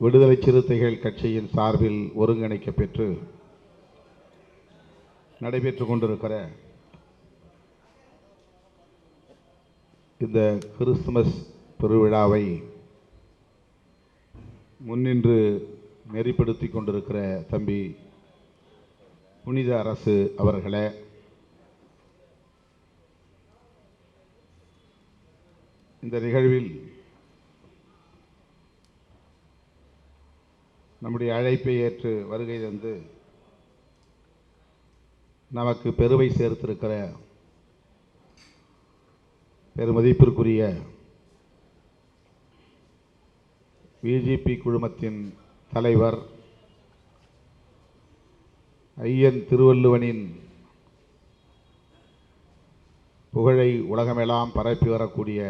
விடுதலை சிறுத்தைகள் கட்சியின் சார்பில் ஒருங்கிணைக்க பெற்று நடைபெற்று கொண்டிருக்கிற இந்த கிறிஸ்துமஸ் பெருவிழாவை முன்னின்று நெறிப்படுத்தி கொண்டிருக்கிற தம்பி புனித அரசு அவர்களே இந்த நிகழ்வில் நம்முடைய அழைப்பை ஏற்று வருகை தந்து நமக்கு பெருமை சேர்த்திருக்கிற பெருமதிப்பிற்குரிய பிஜேபி குழுமத்தின் தலைவர் ஐயன் திருவள்ளுவனின் புகழை உலகமெல்லாம் பரப்பி வரக்கூடிய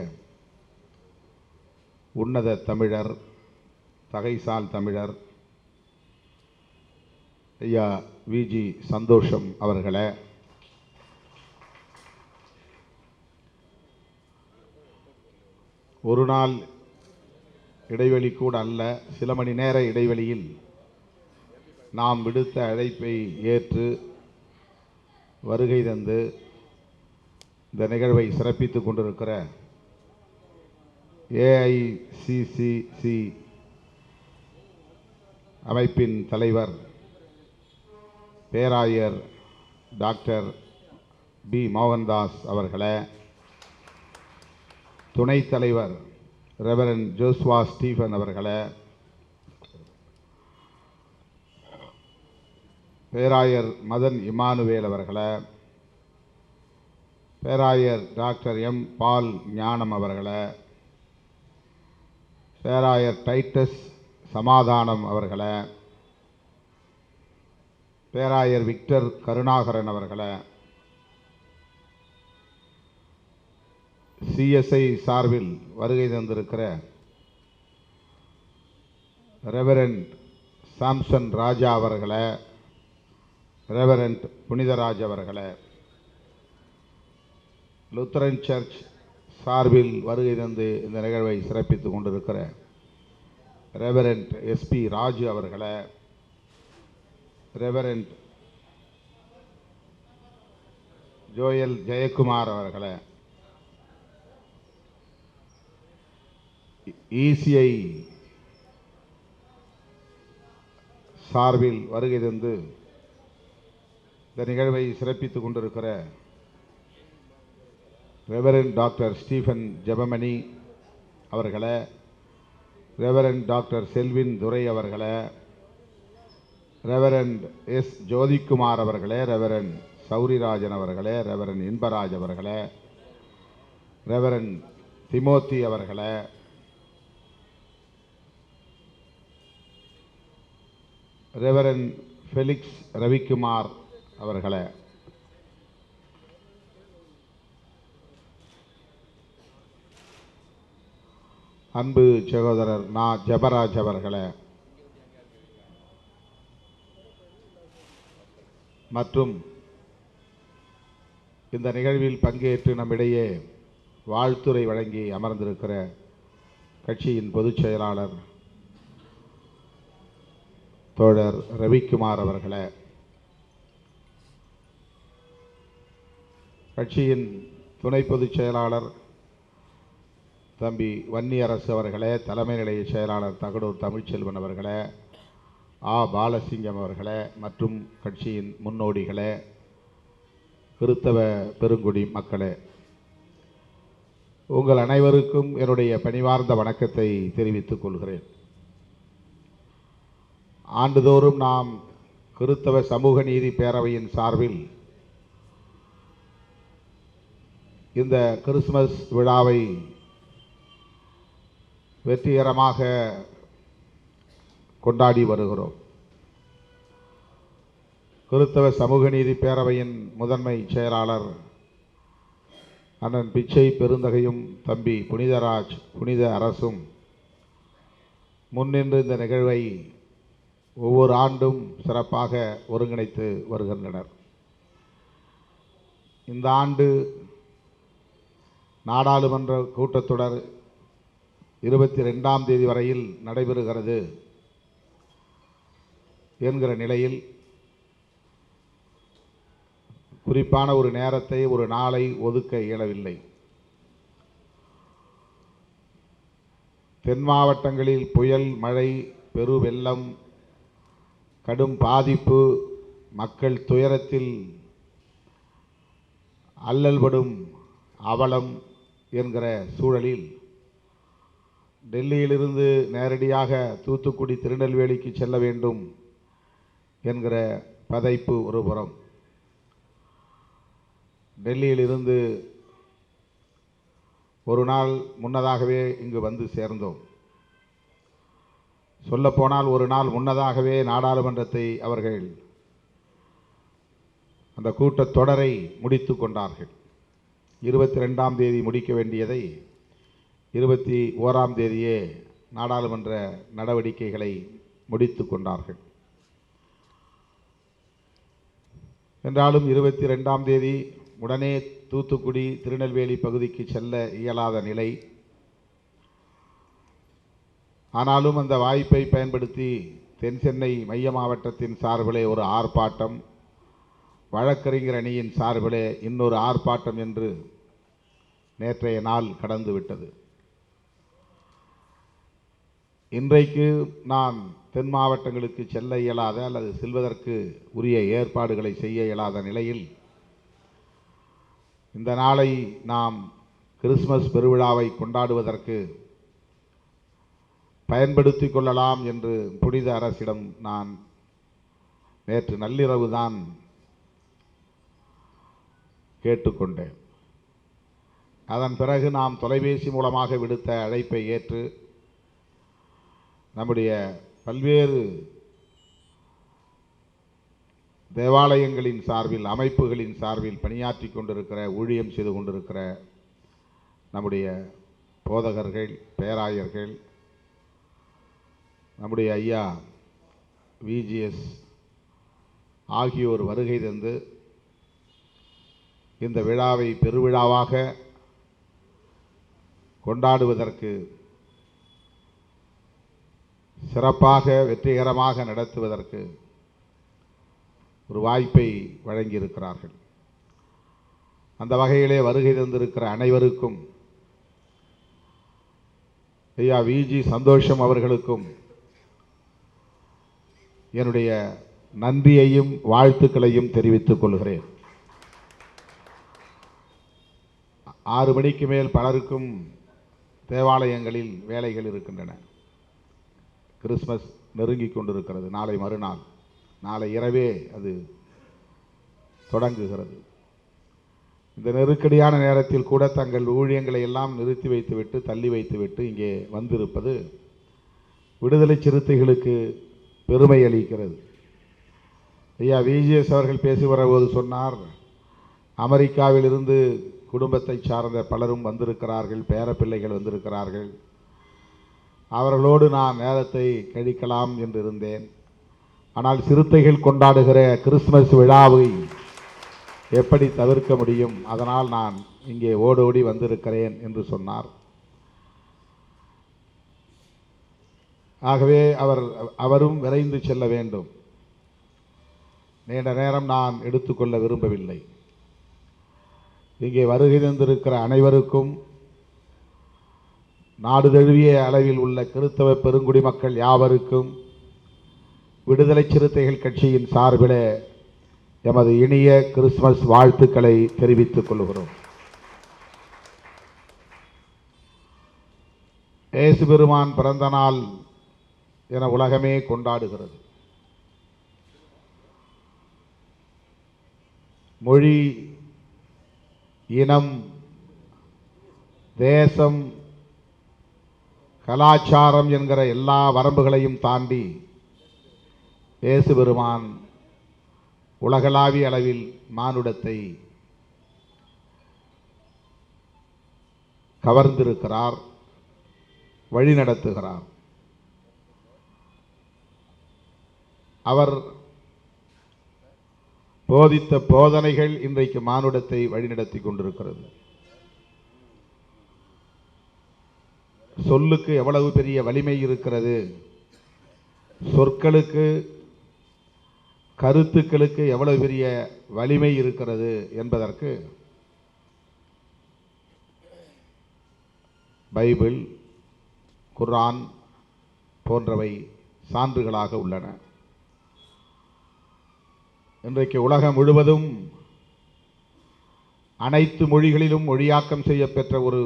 உன்னத தமிழர் தகைசால் தமிழர் ஐயா விஜி சந்தோஷம் அவர்களை. ஒரு நாள் இடைவெளி கூட அல்ல சில மணி நேர இடைவெளியில் நாம் விடுத்த அழைப்பை ஏற்று வருகை தந்து இந்த நிகழ்வை சிறப்பித்துக் கொண்டிருக்கிற ஏஐசிசிசி அமைப்பின் தலைவர் பேராயர் டாக்டர் பி. மோகன்தாஸ் அவர்களை துணைத் தலைவர் ரெவரன் ஜோஸ்வா ஸ்டீஃபன் அவர்களை பேராயர் மதன் இமானுவேல் அவர்களை பேராயர் டாக்டர் எம். பால் ஞானம் அவர்களை பேராயர் டைட்டஸ் சமாதானம் அவர்களை பேராயர் விக்டர் கருணாகரன் அவர்களை சிஎஸ்ஐ சார்பில் வருகை தந்திருக்கிற ரெவரண்ட் சாம்சன் ராஜா அவர்களை ரெவரண்ட் புனிதராஜ் அவர்களை லுத்தரன் சர்ச் சார்பில் வருகை தந்து இந்த நிகழ்வை சிறப்பித்துக் கொண்டிருக்கிற ரெவரண்ட் எஸ்பி ராஜு அவர்களை ரெவரண்ட் ஜோயல் ஜெயக்குமார் அவர்களை இசிஐ சார்பில் வருகை தந்து இந்த நிகழ்வை சிறப்பித்துக் கொண்டிருக்கிற ரெவரண்ட் டாக்டர் ஸ்டீஃபன் ஜெபமணி அவர்களை ரெவரண்ட் டாக்டர் செல்வின் துரை அவர்களை ரெவரண்ட் எஸ் ஜோதிக்குமார் அவர்களே ரெவரண்ட் சௌரிராஜன் அவர்களே ரெவரண்ட் இன்பராஜ் அவர்களே ரெவரண்ட் திமோத்தி அவர்களே ரெவரண்ட் ஃபெலிக்ஸ் ரவிக்குமார் அவர்களே. அன்பு சகோதரர் நா. ஜபராஜ் அவர்களே. மற்றும் இந்த நிகழ்வில் பங்கேற்று நம்மிடையே வாழ்த்துரை வழங்கி அமர்ந்திருக்கிற கட்சியின் பொதுச் செயலாளர் தோழர் ரவிக்குமார் அவர்களை. கட்சியின் துணை பொதுச் செயலாளர் தம்பி வன்னியரசு அவர்களே தலைமை நிலைய செயலாளர் தகடூர் தமிழ்ச்செல்வன் அவர்களே. ஆ பாலசிங்கம் அவர்களே மற்றும் கட்சியின் முன்னோடிகளே கிறித்தவ பெருங்குடி மக்களே உங்கள் அனைவருக்கும் என்னுடைய பணிவார்ந்த வணக்கத்தை தெரிவித்துக் கொள்கிறேன். ஆண்டுதோறும் நாம் கிறித்தவ சமூக நீதி பேரவையின் சார்பில் இந்த கிறிஸ்துமஸ் விழாவை வெற்றிகரமாக கொண்டாடி வருகிறோம். கிறித்தவ சமூக நீதி பேரவையின் முதன்மை செயலாளர் அண்ணன் பிச்சை பெருந்தகையும் தம்பி புனிதராஜ் புனித அரசும் முன்னின்று இந்த நிகழ்வை ஒவ்வொரு ஆண்டும் சிறப்பாக ஒருங்கிணைத்து வருகின்றனர். இந்த ஆண்டு நாடாளுமன்ற கூட்டத்தொடர் இருபத்தி ரெண்டாம் தேதி வரையில் நடைபெறுகிறது. என்கிற நிலையில் குறிப்பான ஒரு நேரத்தை ஒரு நாளை ஒதுக்க இயலவில்லை. தென் மாவட்டங்களில் புயல் மழை பெருவெள்ளம் கடும் பாதிப்பு மக்கள் துயரத்தில் அல்லல்படும் அவலம் என்கிற சூழலில் டெல்லியிலிருந்து நேரடியாக தூத்துக்குடி திருநெல்வேலிக்கு செல்ல வேண்டும். என்கிற பதைப்பு ஒரு புறம் டெல்லியிலிருந்து ஒரு நாள் முன்னதாகவே இங்கு வந்து சேர்ந்தோம். சொல்லப்போனால் ஒரு நாள் முன்னதாகவே நாடாளுமன்றத்தை அவர்கள் அந்த கூட்டத் தொடரை முடித்து கொண்டார்கள். இருபத்தி ரெண்டாம் தேதி முடிக்க வேண்டியதை இருபத்தி ஓராம் தேதியே நாடாளுமன்ற நடவடிக்கைகளை முடித்து கொண்டார்கள். என்றாலும் இருபத்தி ரெண்டாம் தேதி உடனே தூத்துக்குடி திருநெல்வேலி பகுதிக்கு செல்ல இயலாத நிலை. ஆனாலும் அந்த வாய்ப்பை பயன்படுத்தி தென் சென்னை மைய மாவட்டத்தின் சார்பிலே ஒரு ஆர்ப்பாட்டம் வழக்கறிஞர் அணியின் சார்பிலே இன்னொரு ஆர்ப்பாட்டம் என்று நேற்றைய நாள் கடந்து விட்டது இன்றைக்கு நான் தென் மாவட்டங்களுக்கு செல்ல இயலாத அல்லது செல்வதற்கு உரிய ஏற்பாடுகளை செய்ய இயலாத நிலையில் இந்த நாளை நாம் கிறிஸ்மஸ் பெருவிழாவை கொண்டாடுவதற்கு பயன்படுத்திக் கொள்ளலாம் என்று புனித அரசிடம் நான் நேற்று நள்ளிரவு தான் கேட்டுக்கொண்டேன். அதன் பிறகு நாம் தொலைபேசி மூலமாக விடுத்த அழைப்பை ஏற்று நம்முடைய பல்வேறு தேவாலயங்களின் சார்பில் அமைப்புகளின் சார்பில் பணியாற்றி கொண்டிருக்கிற ஊழியம் செய்து கொண்டிருக்கிற நம்முடைய போதகர்கள் பேராயர்கள் நம்முடைய ஐயா விஜிஎஸ் ஆகியோர் வருகை தந்து இந்த விழாவை பெருவிழாவாக கொண்டாடுவதற்கு சிறப்பாக வெற்றிகரமாக நடத்துவதற்கு ஒரு வாய்ப்பை வழங்கியிருக்கிறார்கள். அந்த வகையிலே வருகை தந்திருக்கிற அனைவருக்கும் ஐயா விஜி சந்தோஷம் அவர்களுக்கும் என்னுடைய நன்றியையும் வாழ்த்துக்களையும் தெரிவித்துக் கொள்கிறேன். ஆறு மணிக்கு மேல் பலருக்கும் தேவாலயங்களில் வேலைகள் இருக்கின்றன. கிறிஸ்மஸ் நெருங்கிக் கொண்டிருக்கிறது. நாளை மறுநாள். நாளை இரவே அது தொடங்குகிறது. இந்த நெருக்கடியான நேரத்தில் கூட தங்கள் ஊழியங்களை எல்லாம் நிறுத்தி வைத்துவிட்டு தள்ளி வைத்துவிட்டு இங்கே வந்திருப்பது விடுதலை சிறுத்தைகளுக்கு பெருமை அளிக்கிறது. ஐயா விஜிஎஸ் அவர்கள் பேசி வரும்போது சொன்னார் அமெரிக்காவிலிருந்து குடும்பத்தை சார்ந்த பலரும் வந்திருக்கிறார்கள் பேரப்பிள்ளைகள் வந்திருக்கிறார்கள். அவர்களோடு நான் நேரத்தை கழிக்கலாம் என்று இருந்தேன் ஆனால் சிறுத்தைகள் கொண்டாடுகிற கிறிஸ்துமஸ் விழாவை எப்படி தவிர்க்க முடியும்? அதனால் நான் இங்கே ஓடோடி வந்திருக்கிறேன் என்று சொன்னார். ஆகவே அவர் அவரும் விரைந்து செல்ல வேண்டும். நீண்ட நேரம் நான் எடுத்துக்கொள்ள விரும்பவில்லை. இங்கே வருகை தந்திருக்கிற அனைவருக்கும் நாடு தழுவிய அளவில் உள்ள கிறிஸ்தவ பெருங்குடி மக்கள் யாவருக்கும் விடுதலை சிறுத்தைகள் கட்சியின் சார்பில் எமது இனிய கிறிஸ்துமஸ் வாழ்த்துக்களை தெரிவித்துக் கொள்கிறோம். ஏசு பெருமான் பிறந்த நாள் என உலகமே கொண்டாடுகிறது. மொழி இனம் தேசம் கலாச்சாரம் என்கிற எல்லா வரம்புகளையும் தாண்டி இயேசு பெருமான் உலகளாவிய அளவில் மானுடத்தை கவர்ந்திருக்கிறார் வழிநடத்துகிறார். அவர் போதித்த போதனைகள் இன்றைக்கு மானுடத்தை வழிநடத்தி கொண்டிருக்கிறது. சொல்லுக்கு எவ்வளவு பெரிய வலிமை இருக்கிறது? சொற்களுக்கு கருத்துக்களுக்கு எவ்வளவு பெரிய வலிமை இருக்கிறது என்பதற்கு பைபிள் குர்ஆன் போன்றவை சான்றுகளாக உள்ளன. இன்றைக்கு உலகம் முழுவதும் அனைத்து மொழிகளிலும் மொழியாக்கம் செய்யப்பெற்ற ஒரு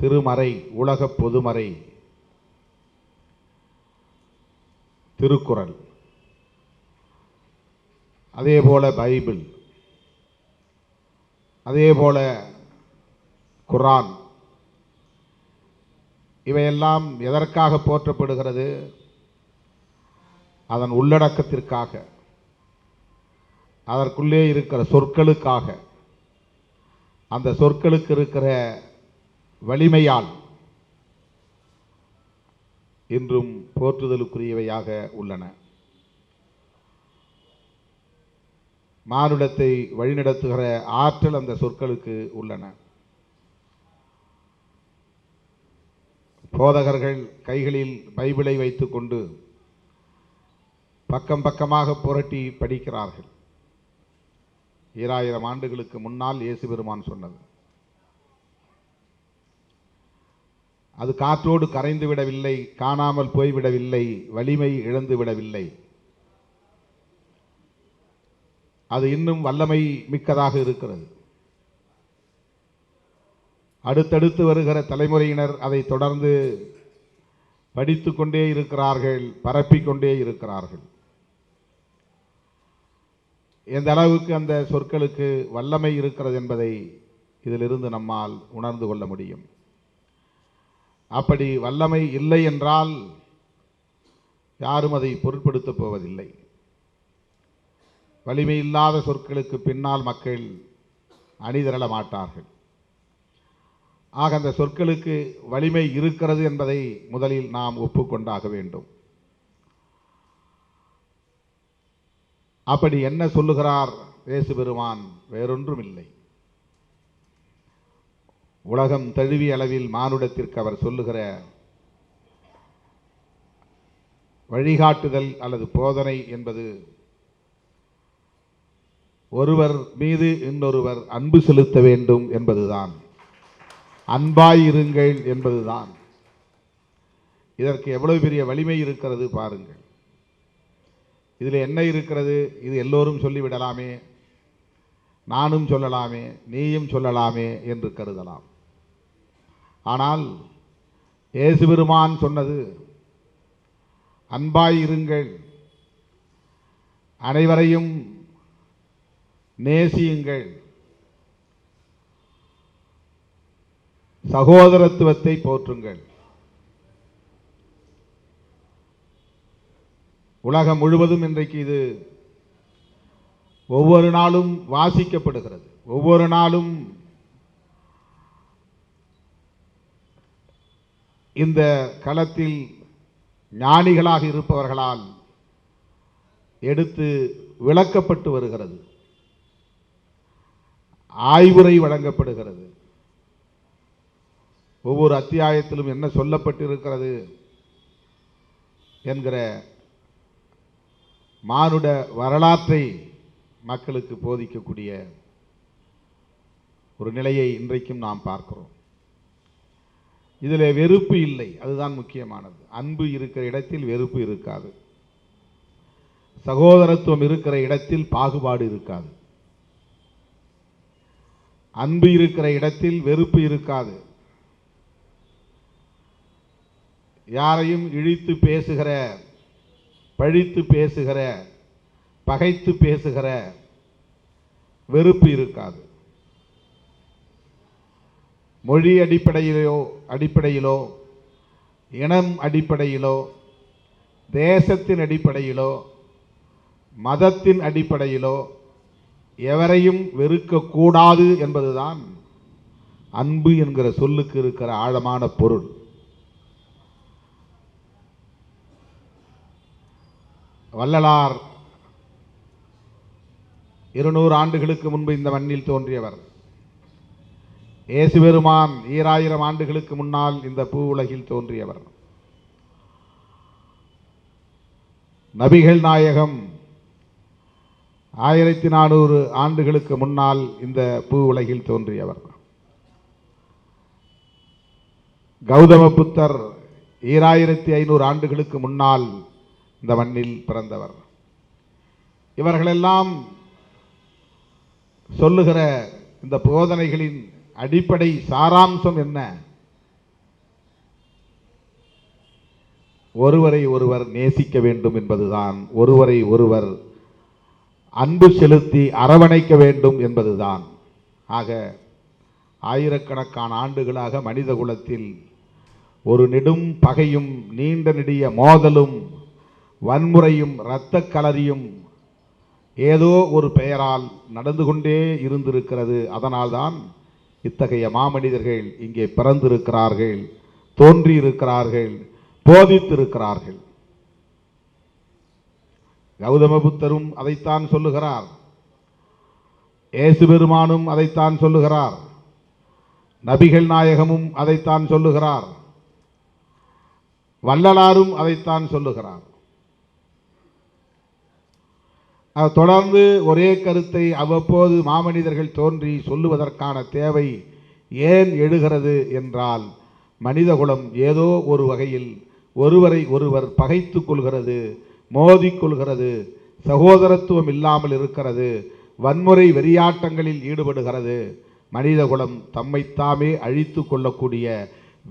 திருமறை உலக பொதுமறை. திருக்குறள். அதே போல் பைபிள். அதே போல் குரான். இவையெல்லாம் எதற்காக போற்றப்படுகிறது? அதன் உள்ளடக்கத்திற்காக. அதற்குள்ளே இருக்கிற சொற்களுக்காக. அந்த சொற்களுக்கு இருக்கிற வலிமையால் இன்றும் போற்றுதலுக்குரியவையாக உள்ளன. மானுடத்தை வழிநடத்துகிற ஆற்றல் அந்த சொற்களுக்கு உள்ளன. போதகர்கள் கைகளில் பைபிளை வைத்துக்கொண்டு பக்கம் பக்கமாக புரட்டி படிக்கிறார்கள். ஈராயிரம் ஆண்டுகளுக்கு முன்னால் இயேசு பெருமான் சொன்னது. அது காற்றோடு கரைந்து விடவில்லை காணாமல் போய்விடவில்லை வலிமை இழந்து விடவில்லை. அது இன்னும் வல்லமை மிக்கதாக இருக்கிறது. அடுத்தடுத்து வருகிற தலைமுறையினர் அதை தொடர்ந்து படித்து கொண்டே இருக்கிறார்கள் பரப்பிக்கொண்டே இருக்கிறார்கள். எந்த அளவுக்கு அந்த சொற்களுக்கு வல்லமை இருக்கிறது என்பதை இதிலிருந்து நம்மால் உணர்ந்து கொள்ள முடியும். அப்படி வல்லமை இல்லை என்றால் யாரும் அதை பொருட்படுத்தப் போவதில்லை. வலிமை இல்லாத சொற்களுக்கு பின்னால் மக்கள் அணிதிரள மாட்டார்கள். ஆக அந்த சொற்களுக்கு வலிமை இருக்கிறது என்பதை முதலில் நாம் ஒப்புக்கொண்டாக வேண்டும். அப்படி என்ன சொல்லுகிறார் இயேசு பெருமான் வேறொன்றும் இல்லை உலகம் தழுவிய அளவில் மானுடத்திற்கு அவர் சொல்லுகிற வழிகாட்டுதல் அல்லது போதனை என்பது ஒருவர் மீது இன்னொருவர் அன்பு செலுத்த வேண்டும் என்பதுதான். அன்பாயிருங்கள் என்பதுதான். இதற்கு எவ்வளவு பெரிய வலிமை இருக்கிறது பாருங்கள். இதில் என்ன இருக்கிறது? இது எல்லோரும் சொல்லிவிடலாமே. நானும் சொல்லலாமே. நீயும் சொல்லலாமே என்று கருதலாம். ஆனால் இயேசு பெருமான் சொன்னது அன்பாய் இருங்கள் அனைவரையும் நேசியுங்கள். சகோதரத்துவத்தை போற்றுங்கள். உலகம் முழுவதும் இன்றைக்கு இது ஒவ்வொரு நாளும் வாசிக்கப்படுகிறது. ஒவ்வொரு நாளும் இந்த களத்தில் ஞானிகளாக இருப்பவர்களால் எடுத்து விளக்கப்பட்டு வருகிறது. ஆய்வுரை வழங்கப்படுகிறது. ஒவ்வொரு அத்தியாயத்திலும் என்ன சொல்லப்பட்டிருக்கிறது என்கிற மானுட வரலாற்றை மக்களுக்கு போதிக்கக்கூடிய ஒரு நிலையை இன்றைக்கும் நாம் பார்க்கிறோம். இதில் வெறுப்பு இல்லை. அதுதான் முக்கியமானது. அன்பு இருக்கிற இடத்தில் வெறுப்பு இருக்காது. சகோதரத்துவம் இருக்கிற இடத்தில் பாகுபாடு இருக்காது. அன்பு இருக்கிற இடத்தில் வெறுப்பு இருக்காது. யாரையும் இழித்து பேசுகிற பழித்து பேசுகிற பகைத்து பேசுகிற வெறுப்பு இருக்காது. மொழி அடிப்படையிலோ அடிப்படையிலோ இனம் அடிப்படையிலோ தேசத்தின் அடிப்படையிலோ மதத்தின் அடிப்படையிலோ எவரையும் வெறுக்கக்கூடாது என்பதுதான் அன்பு என்கிற சொல்லுக்கு இருக்கிற ஆழமான பொருள். வள்ளலார் இருநூறு ஆண்டுகளுக்கு முன்பு இந்த மண்ணில் தோன்றியவர். இயேசு பெருமான் ஈராயிரம் ஆண்டுகளுக்கு முன்னால் இந்த பூ உலகில் தோன்றியவர். நபிகள் நாயகம் ஆயிரத்தி நானூறு ஆண்டுகளுக்கு முன்னால் இந்த பூ உலகில் தோன்றியவர். கௌதம புத்தர் ஈராயிரத்தி ஐநூறு ஆண்டுகளுக்கு முன்னால் இந்த மண்ணில் பிறந்தவர். இவர்களெல்லாம் சொல்லுகிற இந்த போதனைகளின் அடிப்படை சாராம்சம் என்ன? ஒருவரை ஒருவர் நேசிக்க வேண்டும் என்பதுதான். ஒருவரை ஒருவர் அன்பு செலுத்தி அரவணைக்க வேண்டும் என்பதுதான். ஆக ஆயிரக்கணக்கான ஆண்டுகளாக மனித குலத்தில் ஒரு நெடும் பகையும் நீண்ட நெடிய மோதலும் வன்முறையும் இரத்தக் கலரியும் ஏதோ ஒரு பெயரால் நடந்து கொண்டே இருந்திருக்கிறது. அதனால்தான் இத்தகைய மாமனிதர்கள் இங்கே பிறந்திருக்கிறார்கள் தோன்றியிருக்கிறார்கள் போதித்திருக்கிறார்கள். கௌதம புத்தரும் அதைத்தான் சொல்லுகிறார். இயேசு பெருமானும் அதைத்தான் சொல்லுகிறார். நபிகள் நாயகமும் அதைத்தான் சொல்லுகிறார். வள்ளலாரும் அதைத்தான் சொல்லுகிறார். தொடர்ந்து ஒரே கருத்தை அவ்வப்போது மாமனிதர்கள் தோன்றி சொல்லுவதற்கான தேவை ஏன் எழுகிறது என்றால் மனிதகுலம் ஏதோ ஒரு வகையில் ஒருவரை ஒருவர் பகைத்து கொள்கிறது மோதிக்கொள்கிறது சகோதரத்துவம் இல்லாமல் இருக்கிறது வன்முறை வெறியாட்டங்களில் ஈடுபடுகிறது. மனிதகுலம் தம்மைத்தாமே அழித்து கொள்ளக்கூடிய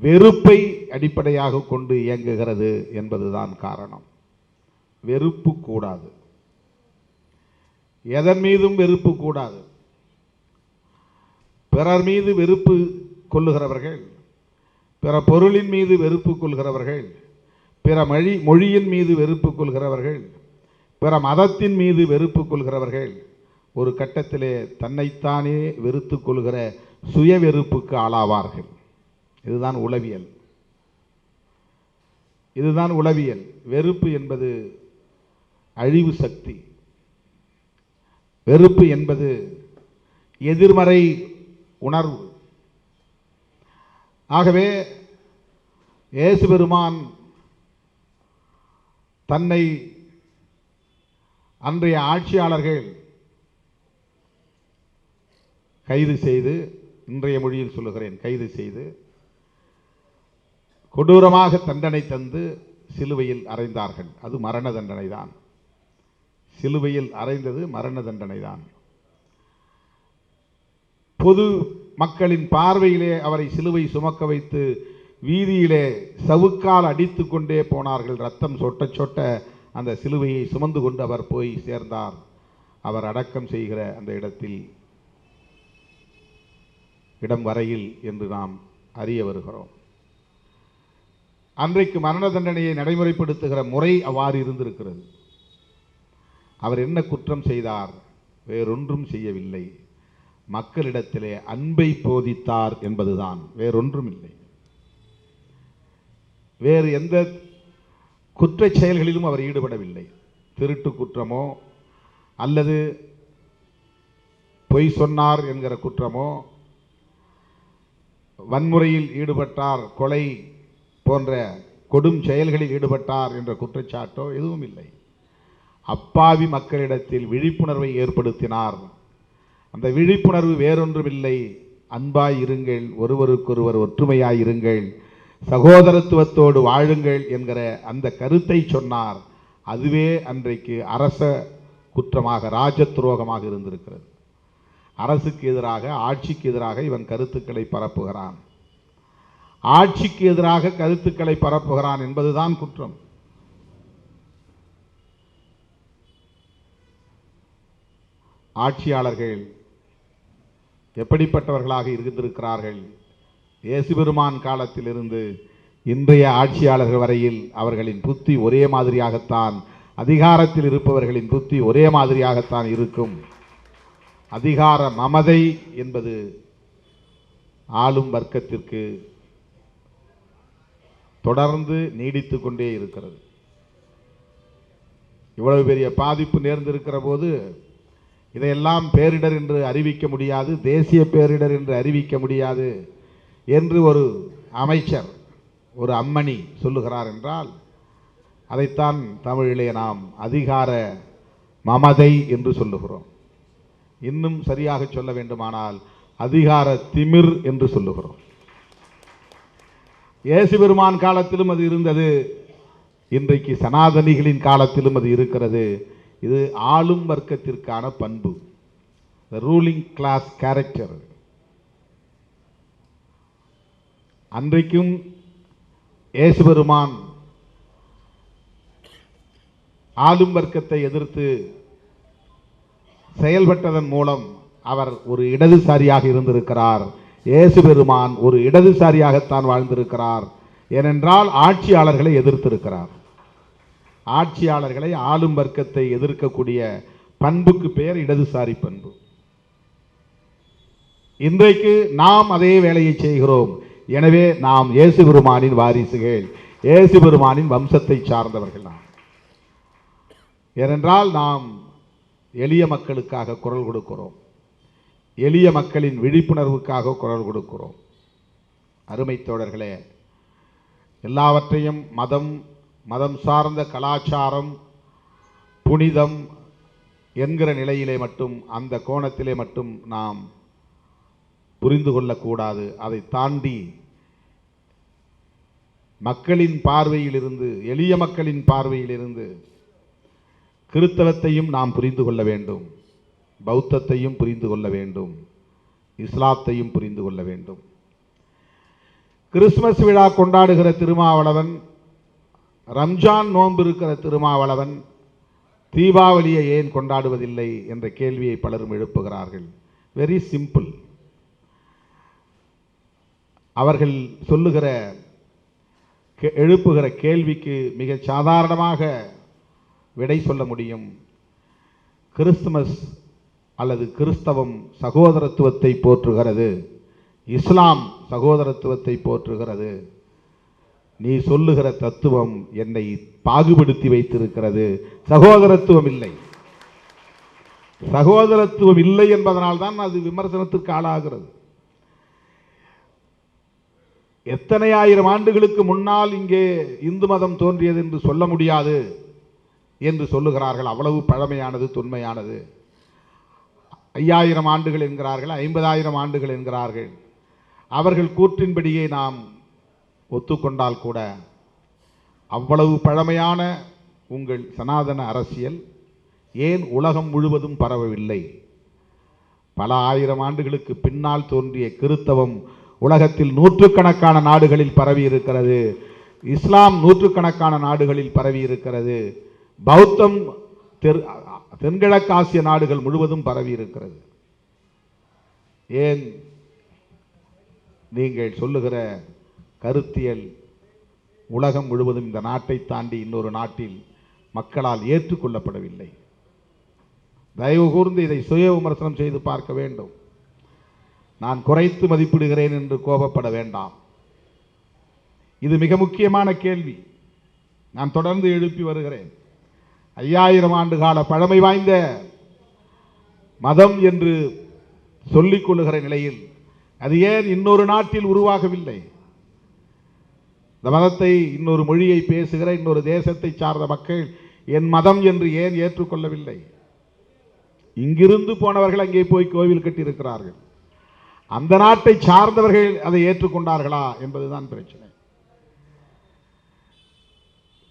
வெறுப்பை அடிப்படையாக கொண்டு இயங்குகிறது என்பதுதான் காரணம். வெறுப்பு கூடாது எதன் மீதும் வெறுப்பு கூடாது. பிறர் மீது வெறுப்பு கொள்ளுகிறவர்கள் பிற பொருளின் மீது வெறுப்பு கொள்கிறவர்கள் பிற மொழி மொழியின் மீது வெறுப்பு கொள்கிறவர்கள் பிற மதத்தின் மீது வெறுப்பு கொள்கிறவர்கள் ஒரு கட்டத்திலே தன்னைத்தானே வெறுத்து கொள்கிற சுய வெறுப்புக்கு ஆளாவார்கள். இதுதான் உளவியல். இதுதான் உளவியல். வெறுப்பு என்பது அழிவு சக்தி. வெறுப்பு என்பது எதிர்மறை உணர்வு. ஆகவே இயேசு பெருமான் தன்னை அன்றைய ஆட்சியாளர்கள் கைது செய்து இன்றைய மொழியில் சொல்லுகிறேன் கைது செய்து கொடூரமாக தண்டனை தந்து சிலுவையில் அறைந்தார்கள். அது மரண தண்டனை தான் சிலுவையில் அறைந்தது மரண தண்டனை தான் பொது மக்களின் பார்வையிலே அவரை சிலுவை சுமக்க வைத்து வீதியிலே சவுக்கால் அடித்து கொண்டே போனார்கள். ரத்தம் சொட்ட சொட்ட அந்த சிலுவையை சுமந்து கொண்டு அவர் போய் சேர்ந்தார். அவர் அடக்கம் செய்கிற அந்த இடத்தில் இடம் வரையில் என்று நாம் அறிய வருகிறோம். அன்றைக்கு மரண தண்டனையை நடைமுறைப்படுத்துகிற முறை அவ்வாறு இருந்திருக்கிறது. அவர் என்ன குற்றம் செய்தார்? வேறொன்றும் செய்யவில்லை. மக்களிடத்திலே அன்பை போதித்தார் என்பதுதான். வேறொன்றும் இல்லை வேறு எந்த குற்ற செயல்களிலும் அவர் ஈடுபடவில்லை. திருட்டு குற்றமோ அல்லது பொய் சொன்னார் என்கிற குற்றமோ வன்முறையில் ஈடுபட்டார் கொலை போன்ற கொடும் செயல்களில் ஈடுபட்டார் என்ற குற்றச்சாட்டோ எதுவும் இல்லை அப்பாவி மக்களிடத்தில் விழிப்புணர்வை ஏற்படுத்தினார். அந்த விழிப்புணர்வு வேறொன்றுமில்லை. அன்பாய் இருங்கள் ஒருவருக்கொருவர் ஒற்றுமையாய் இருங்கள் சகோதரத்துவத்தோடு வாழுங்கள் என்கிற அந்த கருத்தை சொன்னார். அதுவே அன்றைக்கு அரச குற்றமாக ராஜ துரோகமாக இருந்திருக்கிறது. அரசுக்கு எதிராக ஆட்சிக்கு எதிராக இவன் கருத்துக்களை பரப்புகிறான். ஆட்சிக்கு எதிராக கருத்துக்களை பரப்புகிறான் என்பதுதான் குற்றம். ஆட்சியாளர்கள் எப்படிப்பட்டவர்களாக இருந்திருக்கிறார்கள்? இயேசு பெருமான் காலத்திலிருந்து இன்றைய ஆட்சியாளர்கள் வரையில் அவர்களின் புத்தி ஒரே மாதிரியாகத்தான் அதிகாரத்தில் இருப்பவர்களின் புத்தி ஒரே மாதிரியாகத்தான் இருக்கும். அதிகார மமதை என்பது ஆளும் வர்க்கத்திற்கு தொடர்ந்து நீடித்து கொண்டே இருக்கிறது. இவ்வளவு பெரிய பாதிப்பு நேர்ந்திருக்கிற போது இதையெல்லாம் பேரிடர் என்று அறிவிக்க முடியாது தேசிய பேரிடர் என்று அறிவிக்க முடியாது என்று ஒரு அமைச்சர் ஒரு அம்மணி சொல்லுகிறார் என்றால் அதைத்தான் தமிழிலே நாம் அதிகார மமதை என்று சொல்லுகிறோம். இன்னும் சரியாக சொல்ல வேண்டுமானால் அதிகார திமிர் என்று சொல்லுகிறோம். இயேசு பெருமான் காலத்திலும் அது இருந்தது இன்றைக்கு சனாதனிகளின் காலத்திலும் அது இருக்கிறது. இது ஆளும் வர்க்கத்திற்கான பண்பு. த ரூலிங் கிளாஸ் கேரக்டர் அன்றைக்கும் ஏசுபெருமான் ஆளும் வர்க்கத்தை எதிர்த்து செயல்பட்டதன் மூலம் அவர் ஒரு இடதுசாரியாக இருந்திருக்கிறார். இயேசு பெருமான் ஒரு இடதுசாரியாகத்தான் வாழ்ந்திருக்கிறார். ஏனென்றால் ஆட்சியாளர்களை எதிர்த்திருக்கிறார். ஆட்சியாளர்களை ஆளும் வர்க்கத்தை எதிர்க்கக்கூடிய பண்புக்கு பெயர் இடதுசாரி பண்பு. இன்றைக்கு நாம் அதே வேலையை செய்கிறோம். எனவே நாம் இயேசு பெருமானின் வாரிசுகள் இயேசு பெருமானின் வம்சத்தை சார்ந்தவர்கள் நாம் ஏனென்றால் நாம் எளிய மக்களுக்காக குரல் கொடுக்கிறோம். எளிய மக்களின் விழிப்புணர்வுக்காக குரல் கொடுக்கிறோம். அருமை தோழர்களே எல்லாவற்றையும் மதம் மதம் சார்ந்த கலாச்சாரம் புனிதம் என்கிற நிலையிலே மட்டும் அந்த கோணத்திலே மட்டும் நாம் புரிந்து கொள்ளக்கூடாது. அதை தாண்டி மக்களின் பார்வையிலிருந்து எளிய மக்களின் பார்வையிலிருந்து கிறித்தவத்தையும் நாம் புரிந்து கொள்ள வேண்டும். பௌத்தத்தையும் புரிந்து கொள்ள வேண்டும். இஸ்லாத்தையும் புரிந்து கொள்ள வேண்டும். கிறிஸ்மஸ் விழா கொண்டாடுகிற திருமாவளவன் ரம்ஜான் நோன்பு இருக்கிற திருமாவளவன் தீபாவளியை ஏன் கொண்டாடுவதில்லை என்ற கேள்வியை பலரும் எழுப்புகிறார்கள். வெரி சிம்பிள் அவர்கள் சொல்லுகிற கே- எழுப்புகிற கேள்விக்கு மிக சாதாரணமாக விடை சொல்ல முடியும். கிறிஸ்துமஸ் அல்லது கிறிஸ்தவம் சகோதரத்துவத்தை போற்றுகிறது. இஸ்லாம் சகோதரத்துவத்தை போற்றுகிறது. நீ சொல்லுகிற தத்துவம் என்னை பாகுபடுத்தி வைத்திருக்கிறது. சகோதரத்துவம் இல்லை. சகோதரத்துவம் இல்லை என்பதனால் தான் அது விமர்சனத்திற்கு ஆளாகிறது. எத்தனை ஆயிரம் ஆண்டுகளுக்கு முன்னால் இங்கே இந்து மதம் தோன்றியது என்று சொல்ல முடியாது என்று சொல்லுகிறார்கள். அவ்வளவு பழமையானது தொன்மையானது. ஐயாயிரம் ஆண்டுகள் என்கிறார்கள் ஐம்பதாயிரம் ஆண்டுகள் என்கிறார்கள். அவர்கள் கூற்றின்படியே நாம் ஒத்துக்கொண்டால் கூட அவ்வளவு பழமையான உங்கள் சனாதன அரசியல் ஏன் உலகம் முழுவதும் பரவவில்லை? பல ஆயிரம் ஆண்டுகளுக்கு பின்னால் தோன்றிய கிறித்தவம் உலகத்தில் நூற்றுக்கணக்கான நாடுகளில் பரவி இருக்கிறது இஸ்லாம் நூற்றுக்கணக்கான நாடுகளில் பரவி இருக்கிறது பௌத்தம் தெற் தென்கிழக்காசிய நாடுகள் முழுவதும் பரவி இருக்கிறது ஏன் நீங்கள் சொல்லுகிற கருத்தியல் உலகம் முழுவதும் இந்த நாட்டை தாண்டி இன்னொரு நாட்டில் மக்களால் ஏற்றுக்கொள்ளப்படவில்லை. தயவு கூர்ந்து இதை சுய விமர்சனம் செய்து பார்க்க வேண்டும். நான் குறைத்து மதிப்பிடுகிறேன் என்று கோபப்பட வேண்டாம். இது மிக முக்கியமான கேள்வி. நான் தொடர்ந்து எழுப்பி வருகிறேன். ஐயாயிரம் ஆண்டு கால பழமை வாய்ந்த மதம் என்று சொல்லிக் கொள்ளுகிற நிலையில் அது ஏன் இன்னொரு நாட்டில் உருவாகவில்லை? இந்த மதத்தை இன்னொரு மொழியை பேசுகிற இன்னொரு தேசத்தை சார்ந்த மக்கள் என் மதம் என்று ஏன் ஏற்றுக்கொள்ளவில்லை? இங்கிருந்து போனவர்கள் அங்கே போய் கோவில் கட்டியிருக்கிறார்கள். அந்த நாட்டை சார்ந்தவர்கள் அதை ஏற்றுக்கொண்டார்களா என்பதுதான் பிரச்சனை.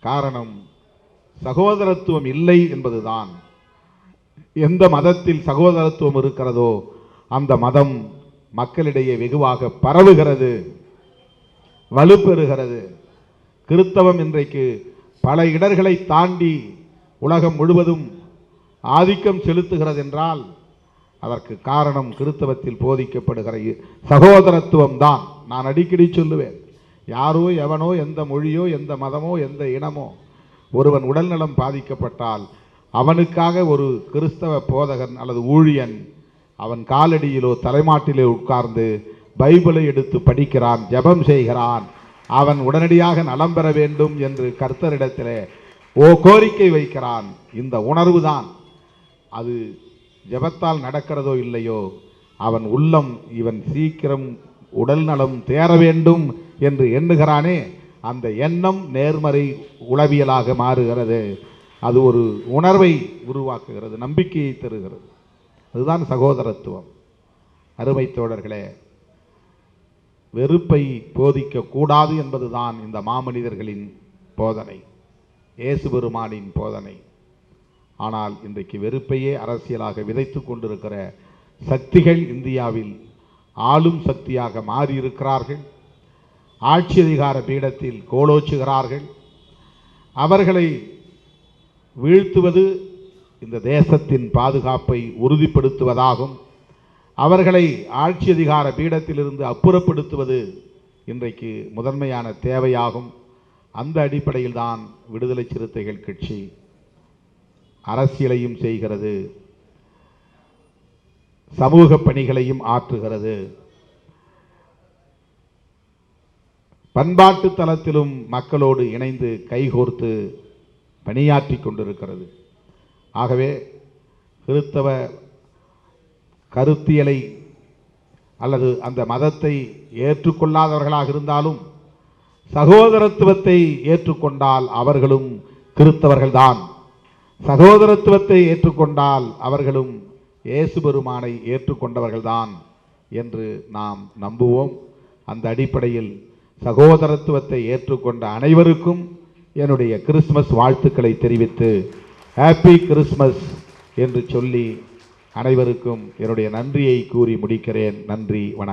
காரணம் சகோதரத்துவம் இல்லை என்பதுதான். எந்த மதத்தில் சகோதரத்துவம் இருக்கிறதோ அந்த மதம் மக்களிடையே வெகுவாக பரவுகிறது. வலுப்பெறுகிறது. கிறித்தவம் இன்றைக்கு பல இடர்களை தாண்டி உலகம் முழுவதும் ஆதிக்கம் செலுத்துகிறது என்றால் அதற்கு காரணம் கிறித்தவத்தில் போதிக்கப்படுகிற இ- சகோதரத்துவம் தான். நான் அடிக்கடி சொல்லுவேன் யாரோ எவனோ எந்த மொழியோ எந்த மதமோ எந்த இனமோ ஒருவன் உடல்நலம் பாதிக்கப்பட்டால் அவனுக்காக ஒரு கிறிஸ்தவ போதகன் அல்லது ஊழியன் அவன் காலடியிலோ தலைமாட்டிலே உட்கார்ந்து பைபிளை எடுத்து படிக்கிறான் ஜெபம் செய்கிறான். அவன் உடனடியாக நலம் பெற வேண்டும் என்று கர்த்தரிடத்திலே ஓ கோரிக்கை வைக்கிறான். இந்த உணர்வு தான் அது ஜெபத்தால் நடக்கிறதோ இல்லையோ அவன் உள்ளம் இவன் சீக்கிரம் உடல் நலம் தேர வேண்டும் என்று எண்ணுகிறானே. அந்த எண்ணம் நேர்மறை உளவியலாக மாறுகிறது. அது ஒரு உணர்வை உருவாக்குகிறது நம்பிக்கையை தருகிறது. அதுதான் சகோதரத்துவம். அருமை தோழர்களே வெறுப்பை போதிக்க கூடாது என்பதுதான் இந்த மாமனிதர்களின் போதனை இயேசு பெருமானின் போதனை. ஆனால் இன்றைக்கு வெறுப்பையே அரசியலாக விதைத்து கொண்டிருக்கிற சக்திகள் இந்தியாவில் ஆளும் சக்தியாக மாறியிருக்கிறார்கள். ஆட்சி அதிகார பீடத்தில் கோலோச்சுகிறார்கள். அவர்களை வீழ்த்துவது இந்த தேசத்தின் பாதுகாப்பை உறுதிப்படுத்துவதாகும். அவர்களை ஆட்சி அதிகார பீடத்திலிருந்து அப்புறப்படுத்துவது இன்றைக்கு முதன்மையான தேவையாகும். அந்த அடிப்படையில் தான் விடுதலை சிறுத்தைகள் கட்சி அரசியலையும் செய்கிறது. சமூக பணிகளையும் ஆற்றுகிறது. பண்பாட்டு தளத்திலும் மக்களோடு இணைந்து கைகோர்த்து பணியாற்றி கொண்டிருக்கிறது. ஆகவே கிறித்தவ கருத்தியலை அல்லது அந்த மதத்தை ஏற்றுக்கொள்ளாதவர்களாக இருந்தாலும் சகோதரத்துவத்தை ஏற்றுக்கொண்டால் அவர்களும் கிறித்தவர்கள்தான் சகோதரத்துவத்தை ஏற்றுக்கொண்டால் அவர்களும் இயேசு பெருமானை ஏற்றுக்கொண்டவர்கள்தான் என்று நாம் நம்புவோம். அந்த அடிப்படையில் சகோதரத்துவத்தை ஏற்றுக்கொண்ட அனைவருக்கும் என்னுடைய கிறிஸ்மஸ் வாழ்த்துக்களை தெரிவித்து ஹாப்பி கிறிஸ்மஸ் என்று சொல்லி அனைவருக்கும் என்னுடைய நன்றியை கூறி முடிக்கிறேன். நன்றி வணக்கம்.